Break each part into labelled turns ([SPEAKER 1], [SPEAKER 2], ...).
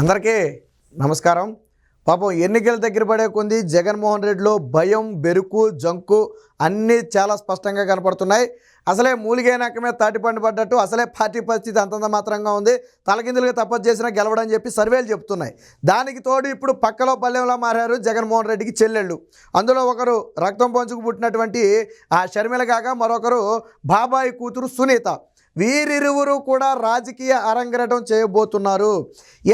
[SPEAKER 1] అందరికీ నమస్కారం. పాపం ఎన్నికల దగ్గర పడే కొంది జగన్మోహన్ రెడ్డిలో భయం బెరుకు జంకు అన్నీ చాలా స్పష్టంగా కనపడుతున్నాయి. అసలే మూలిగైనాక మీద తాటిపండి పడ్డట్టు అసలే పార్టీ పరిస్థితి అంతంత మాత్రంగా ఉంది. తలకిందులుగా తప్పదు చేసినా గెలవడని చెప్పి సర్వేలు చెప్తున్నాయి. దానికి తోడు ఇప్పుడు పక్కలో పల్లెంలో మారారు జగన్మోహన్ రెడ్డికి చెల్లెళ్ళు. అందులో ఒకరు రక్తం పంచుకు పుట్టినటువంటి ఆ షర్మిల కాగా మరొకరు బాబాయి కూతురు సునీత. వీరిరువురు కూడా రాజకీయ అరంగరటం చేయబోతున్నారు.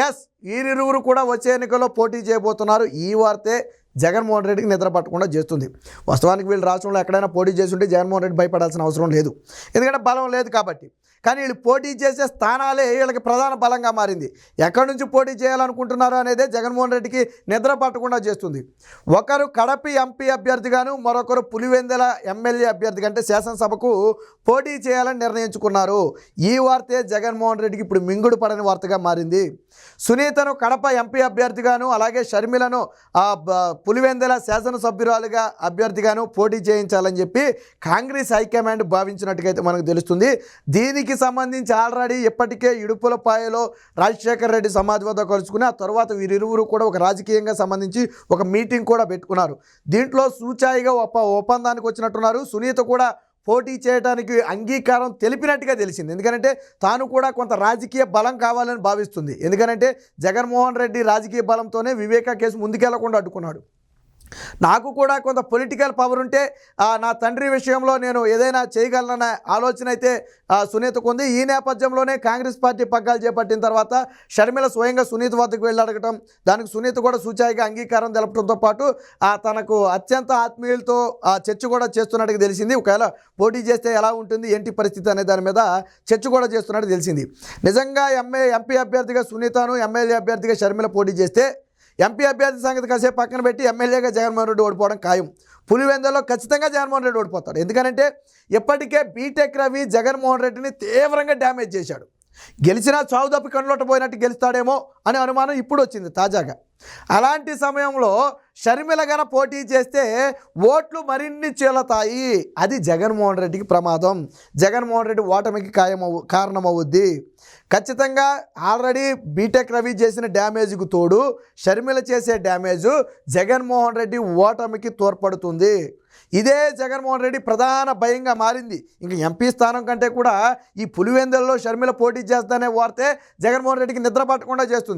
[SPEAKER 1] ఎస్ వీరిరువురు కూడా వచ్చే ఎన్నికల్లో పోటీ చేయబోతున్నారు. ఈ వార్తే జగన్మోహన్ రెడ్డికి నిద్ర పట్టకుండా చేస్తుంది. వాస్తవానికి వీళ్ళు రాష్ట్రంలో ఎక్కడైనా పోటీ చేస్తుంటే జగన్మోహన్ రెడ్డి భయపడాల్సిన అవసరం లేదు. ఎందుకంటే బలం లేదు కాబట్టి. కానీ వీళ్ళు పోటీ చేసే స్థానాలే వీళ్ళకి ప్రధాన బలంగా మారింది. ఎక్కడి నుంచి పోటీ చేయాలనుకుంటున్నారు అనేదే జగన్మోహన్ రెడ్డికి నిద్ర పట్టకుండా చేస్తుంది. ఒకరు కడపి ఎంపీ అభ్యర్థిగాను మరొకరు పులివెందెల ఎమ్మెల్యే అభ్యర్థిగా అంటే శాసనసభకు పోటీ చేయాలని నిర్ణయించుకున్నారు. ఈ వార్తే జగన్మోహన్ రెడ్డికి ఇప్పుడు మింగుడు పడని వార్తగా మారింది. సునీతను కడప ఎంపీ అభ్యర్థిగాను అలాగే షర్మిలను ఆ, పులివెందెల శాసనసభ్యురాలుగా అభ్యర్థిగాను పోటీ చేయించాలని చెప్పి కాంగ్రెస్ హైకమాండ్ భావించినట్టుగా అయితే మనకు తెలుస్తుంది. దీనికి సంబంధించి ఆల్రెడీ ఇప్పటికే ఇడుపులపాయలో రాజశేఖర్ రెడ్డి సమాధి వద్ద కలుసుకుని ఆ తర్వాత వీరిరువురు కూడా ఒక రాజకీయంగా సంబంధించి ఒక మీటింగ్ కూడా పెట్టుకున్నారు. దీంట్లో సూచాయిగా ఒప్ప ఒప్పందానికి వచ్చినట్టున్నారు. సునీత కూడా పోటీ చేయడానికి అంగీకారం తెలిపినట్టుగా తెలిసింది. ఎందుకంటే తాను కూడా కొంత రాజకీయ బలం కావాలని భావిస్తుంది. ఎందుకంటే జగన్మోహన్ రెడ్డి రాజకీయ బలంతోనే వివేకా కేసు ముందుకెళ్ళకుండా అడ్డుకున్నాడు. నాకు కూడా కొంత పొలిటికల్ పవర్ ఉంటే నా తండ్రి విషయంలో నేను ఏదైనా చేయగలనన్న ఆలోచన అయితే సునీతకు ఉంది ఈ నేపథ్యంలోనే కాంగ్రెస్ పార్టీ పగ్గాలు చేపట్టిన తర్వాత షర్మిల స్వయంగా సునీత వద్దకు వెళ్ళి అడగటం దానికి సునీత కూడా సూచాయిగా అంగీకారం తెలపడంతో పాటు తనకు అత్యంత ఆత్మీయులతో ఆ, చర్చ కూడా చేస్తున్నట్టుగా తెలిసింది. ఒకవేళ పోటీ చేస్తే ఎలా ఉంటుంది ఏంటి పరిస్థితి అనే దాని మీద చర్చ కూడా చేస్తున్నట్టు తెలిసింది. నిజంగా ఎంఏ ఎంపీ అభ్యర్థిగా సునీతను ఎమ్మెల్యే అభ్యర్థిగా షర్మిల పోటీ చేస్తే ఎంపీ అభ్యర్థి సంగతి కాసేపు పక్కన పెట్టి ఎమ్మెల్యేగా జగన్మోహన్ రెడ్డి ఓడిపోవడం ఖాయం. పులివెందులో ఖచ్చితంగా జగన్మోహన్ రెడ్డి ఓడిపోతాడు. ఎందుకంటే ఇప్పటికే బీటెక్ రవి జగన్మోహన్ రెడ్డిని తీవ్రంగా డ్యామేజ్ చేశాడు. గెలిచినా చావు తప్పి కన్నులట పోయినట్టు గెలుస్తాడేమో అనే అనుమానం ఇప్పుడు వచ్చింది తాజాగా. అలాంటి సమయంలో షర్మిల గన పోటీ చేస్తే ఓట్లు మరిన్ని చీలతాయి. అది జగన్మోహన్ రెడ్డికి ప్రమాదం. జగన్మోహన్ రెడ్డి ఓటమికి ఖాయమవు కారణమవుద్ది. ఖచ్చితంగా ఆల్రెడీ బీటెక్ రవి చేసిన డ్యామేజ్కు తోడు షర్మిల చేసే డ్యామేజ్ జగన్మోహన్ రెడ్డి ఓటమికి తోడ్పడుతుంది. ఇదే జగన్మోహన్ రెడ్డి ప్రధాన భయంగా మారింది. ఇంక ఎంపీ స్థానం కంటే కూడా ఈ పులివెందులలో షర్మిల పోటీ చేస్తానే వార్తే జగన్మోహన్ రెడ్డికి నిద్ర పట్టకుండా చేస్తుంది.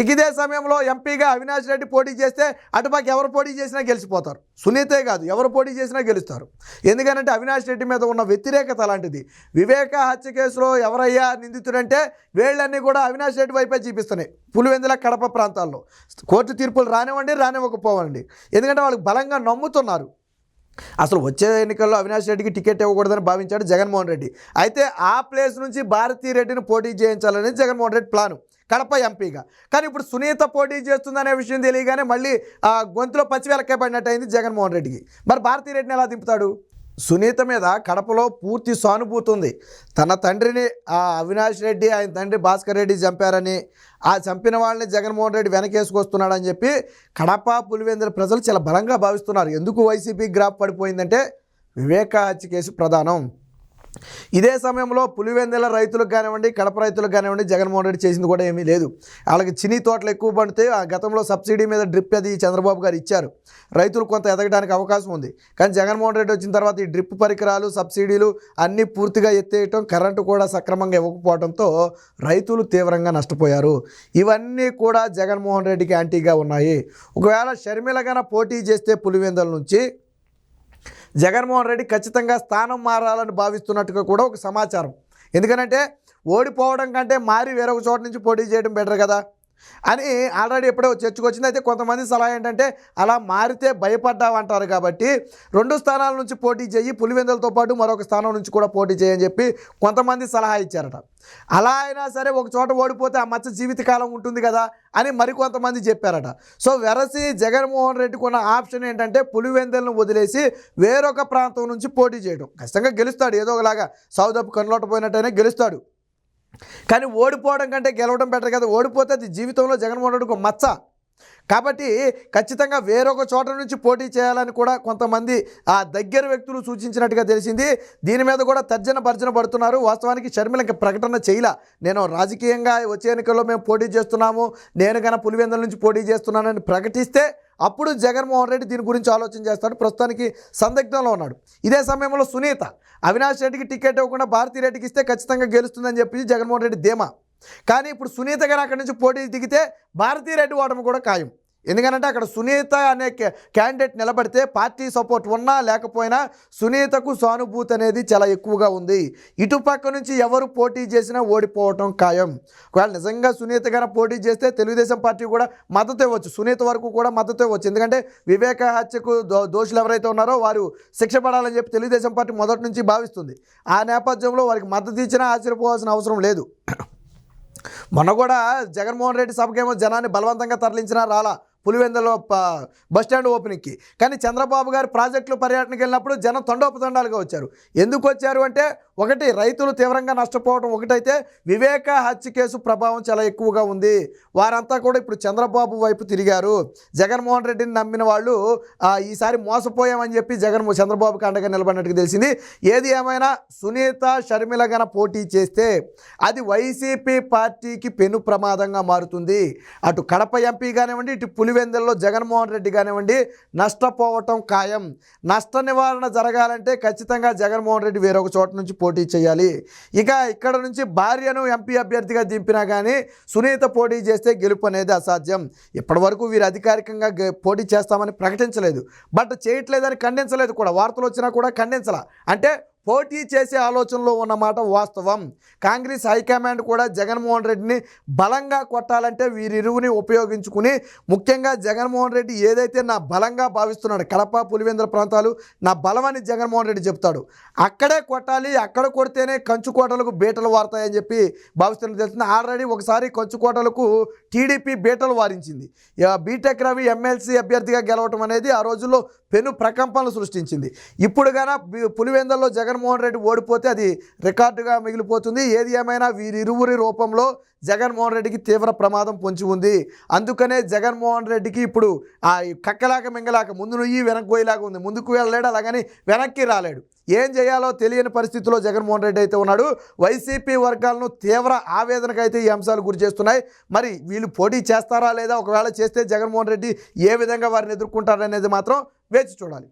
[SPEAKER 1] ఇక ఇదే సమయంలో ఎంపీగా అవినాష్ రెడ్డి పోటీ చేస్తే అటుపక్క ఎవరు పోటీ చేసినా గెలిచిపోతారు. సునీతే కాదు ఎవరు పోటీ చేసినా గెలుస్తారు. ఎందుకంటే అవినాష్ రెడ్డి మీద ఉన్న వ్యతిరేకత అలాంటిది. వివేక హత్య కేసులో ఎవరయ్యా నిందితుడంటే వీళ్ళన్నీ కూడా అవినాష్ రెడ్డి వైపే చూపిస్తున్నాయి. పులివెందుల కడప ప్రాంతాల్లో. కోర్టు తీర్పులు రానివ్వండి రానివ్వకపోవండి. ఎందుకంటే వాళ్ళకి బలంగా నమ్ముతున్నారు. అసలు వచ్చే ఎన్నికల్లో అవినాష్ రెడ్డికి టికెట్ ఇవ్వకూడదని భావించాడు జగన్మోహన్ రెడ్డి. అయితే ఆ ప్లేస్ నుంచి భారతీ రెడ్డిని పోటీ చేయించాలనేది జగన్మోహన్ రెడ్డి ప్లాను. కడప ఎంపీగా. కానీ ఇప్పుడు సునీత పోటీ చేస్తుందనే విషయం తెలియగానే మళ్ళీ గొంతులో పచ్చివెలకే పడినట్టు అయింది జగన్మోహన్ రెడ్డికి. మరి భారతీ రెడ్డిని ఎలా దింపుతాడు? సునీత మీద కడపలో పూర్తి సానుభూతి ఉంది. తన తండ్రిని ఆ అవినాష్ రెడ్డి ఆయన తండ్రి భాస్కర్ రెడ్డి చంపారని ఆ చంపిన వాళ్ళని జగన్మోహన్ రెడ్డి వెనకేసుకొస్తున్నాడని చెప్పి కడప పులివెందుల ప్రజలు చాలా బలంగా భావిస్తున్నారు. ఎందుకు వైసీపీ గ్రాఫ్ పడిపోయిందంటే వివేక హత్య కేసు ప్రధానం. ఇదే సమయంలో పులివెందెల రైతులకు కానివ్వండి కడప రైతులకు కానివ్వండి జగన్మోహన్ రెడ్డి చేసింది కూడా ఏమీ లేదు. వాళ్ళకి చిని తోటలు ఎక్కువ పండితే ఆ గతంలో సబ్సిడీ మీద డ్రిప్ అది చంద్రబాబు గారు ఇచ్చారు. రైతులు కొంత ఎదగడానికి అవకాశం ఉంది. కానీ జగన్మోహన్ రెడ్డి వచ్చిన తర్వాత ఈ డ్రిప్ పరికరాలు సబ్సిడీలు అన్నీ పూర్తిగా ఎత్తేయటం కరెంటు కూడా సక్రమంగా ఇవ్వకపోవడంతో రైతులు తీవ్రంగా నష్టపోయారు. ఇవన్నీ కూడా జగన్మోహన్ రెడ్డికి యాంటీగా ఉన్నాయి. ఒకవేళ షర్మిలగా పోటీ చేస్తే పులివెందల నుంచి జగన్మోహన్ రెడ్డి ఖచ్చితంగా స్థానం మారాలని భావిస్తున్నట్టుగా కూడా ఒక సమాచారం. ఎందుకనంటే ఓడిపోవడం కంటే మారి వేరొక చోట నుంచి పోటీ చేయడం బెటర్ కదా. అని ఆల్రెడీ ఎప్పుడో చర్చకు వచ్చింది. అయితే కొంతమంది సలహా ఏంటంటే అలా మారితే భయపడ్డావంటారు కాబట్టి రెండు స్థానాల నుంచి పోటీ చేయి పులివెందులతో పాటు మరొక స్థానం నుంచి కూడా పోటీ చేయని చెప్పి కొంతమంది సలహా ఇచ్చారట. అలా అయినా సరే ఒక చోట ఓడిపోతే ఆ మచ్చ జీవితకాలం ఉంటుంది కదా అని మరికొంతమంది చెప్పారట. సో వెరసి జగన్మోహన్ రెడ్డికి ఉన్న ఆప్షన్ ఏంటంటే పులివెందులను వదిలేసి వేరొక ప్రాంతం నుంచి పోటీ చేయడం. ఖచ్చితంగా గెలుస్తాడు. ఏదో ఒకలాగా సౌదప్ కన్నులోట పోయినట్టయినా గెలుస్తాడు. కానీ ఓడిపోవడం కంటే గెలవడం బెటర్ కదా. ఓడిపోతే అది జీవితంలో జగన్మోహన్ రెడ్డికి ఒక మచ్చ. కాబట్టి ఖచ్చితంగా వేరొక చోట నుంచి పోటీ చేయాలని కూడా కొంతమంది ఆ దగ్గర వ్యక్తులు సూచించినట్టుగా తెలిసింది. దీని మీద కూడా తర్జన భర్జన పడుతున్నారు. వాస్తవానికి షర్మిల ఇంకా ప్రకటన చేయలే. నేను రాజకీయంగా వచ్చే ఎన్నికల్లో మేము పోటీ చేస్తున్నాము. నేను కన్నా పులివెందుల నుంచి పోటీ చేస్తున్నానని ప్రకటిస్తే అప్పుడు జగన్మోహన్ రెడ్డి దీని గురించి ఆలోచన చేస్తాడు. ప్రస్తుతానికి సందిగ్ధంలో ఉన్నాడు. ఇదే సమయంలో సునీత అవినాష్ రెడ్డికి టికెట్ ఇవ్వకుండా భారతీ రెడ్డికి ఇస్తే ఖచ్చితంగా గెలుస్తుందని చెప్పి జగన్మోహన్ రెడ్డి ధీమా. కానీ ఇప్పుడు సునీత గారు అక్కడి నుంచి పోటీ దిగితే భారతీ రెడ్డి ఓటమి కూడా ఖాయం. ఎందుకంటే అక్కడ సునీత అనే క్యా- క్యాండిడేట్ నిలబడితే పార్టీ సపోర్ట్ ఉన్నా లేకపోయినా సునీతకు సానుభూతి అనేది చాలా ఎక్కువగా ఉంది. ఇటుపక్క నుంచి ఎవరు పోటీ చేసినా ఓడిపోవటం ఖాయం. ఒకవేళ నిజంగా సునీత గారు పోటీ చేస్తే తెలుగుదేశం పార్టీ కూడా మద్దతు ఇవ్వచ్చు. సునీత వరకు కూడా మద్దతు ఇవ్వచ్చు. ఎందుకంటే వివేక హత్యకు దో దోషులు ఎవరైతే ఉన్నారో వారు శిక్ష పడాలని చెప్పి తెలుగుదేశం పార్టీ మొదటి నుంచి భావిస్తుంది. ఆ నేపథ్యంలో వారికి మద్దతు ఇచ్చినా ఆశ్చర్యపోవాల్సిన అవసరం లేదు. మొన్న కూడా జగన్మోహన్ రెడ్డి సభకేమో జనాన్ని బలవంతంగా తరలించినా రాలా. పులివెందులో బస్ స్టాండ్ ఓపెనింగ్కి. కానీ చంద్రబాబు గారు ప్రాజెక్టులు పర్యటనకి వెళ్ళినప్పుడు జనం తండోపతండాలుగా వచ్చారు. ఎందుకు వచ్చారు అంటే ఒకటి రైతులు తీవ్రంగా నష్టపోవడం ఒకటైతే వివేక హత్య కేసు ప్రభావం చాలా ఎక్కువగా ఉంది. వారంతా కూడా ఇప్పుడు చంద్రబాబు వైపు తిరిగారు. జగన్మోహన్ రెడ్డిని నమ్మిన వాళ్ళు ఈసారి మోసపోయామని చెప్పి జగన్ చంద్రబాబుకి అండగా నిలబడినట్టుగా తెలిసింది. ఏది ఏమైనా సునీత షర్మిల గన పోటీ చేస్తే అది వైసీపీ పార్టీకి పెను ప్రమాదంగా మారుతుంది. అటు కడప ఎంపీ కానివ్వండి ఇటు పులివెందుల్లో జగన్మోహన్ రెడ్డి కానివ్వండి నష్టపోవటం ఖాయం. నష్ట నివారణ జరగాలంటే ఖచ్చితంగా జగన్మోహన్ రెడ్డి వేరొక చోట నుంచి పోటీ చేయాలి. ఇక ఇక్కడ నుంచి భార్యను ఎంపీ అభ్యర్థిగా దింపినా కానీ సునీత పోటీ చేస్తే గెలుపు అనేది అసాధ్యం. ఇప్పటివరకు వీరు అధికారికంగా పోటీ చేస్తామని ప్రకటించలేదు. బట్ చేయట్లేదని ఖండించలేదు కూడా. వార్తలు వచ్చినా కూడా ఖండించాల. అంటే పోటీ చేసే ఆలోచనలో ఉన్నమాట వాస్తవం. కాంగ్రెస్ హైకమాండ్ కూడా జగన్మోహన్ రెడ్డిని బలంగా కొట్టాలంటే వీరిరువుని ఉపయోగించుకుని ముఖ్యంగా జగన్మోహన్ రెడ్డి ఏదైతే నా బలంగా భావిస్తున్నాడు కడప పులివెందుల ప్రాంతాలు నా బలమని జగన్మోహన్ రెడ్డి చెప్తాడు. అక్కడే కొట్టాలి అక్కడ కొడితేనే కంచుకోటలకు బీటలు వారుతాయని చెప్పి భావిస్తున్నది తెలిసింది ఆల్రెడీ ఒకసారి కంచుకోటలకు టీడీపీ బీటలు వారించింది. బీటెక్ రవి ఎమ్మెల్సీ అభ్యర్థిగా గెలవటం అనేది ఆ రోజుల్లో పెను ప్రకంపనలు సృష్టించింది. ఇప్పుడు గాన జగన్మోహన్ రెడ్డి ఓడిపోతే అది రికార్డుగా మిగిలిపోతుంది. ఏది ఏమైనా వీరిరువురి రూపంలో జగన్మోహన్ రెడ్డికి తీవ్ర ప్రమాదం పొంచి ఉంది. అందుకనే జగన్మోహన్ రెడ్డికి ఇప్పుడు ఆ కక్కలాక మింగలాక ముందు నుయ్యి వెనక్కిపోయేలాగా ఉంది. ముందుకు వెళ్ళలేడు అలాగని వెనక్కి రాలేడు. ఏం చేయాలో తెలియని పరిస్థితిలో జగన్మోహన్ రెడ్డి అయితే ఉన్నాడు. వైసీపీ వర్గాలను తీవ్ర ఆవేదనకు అయితే ఈ అంశాలు గురి చేస్తున్నాయి. మరి వీళ్ళు పోటీ చేస్తారా లేదా? ఒకవేళ చేస్తే జగన్మోహన్ రెడ్డి ఏ విధంగా వారిని ఎదుర్కొంటారనేది మాత్రం వేచి చూడాలి.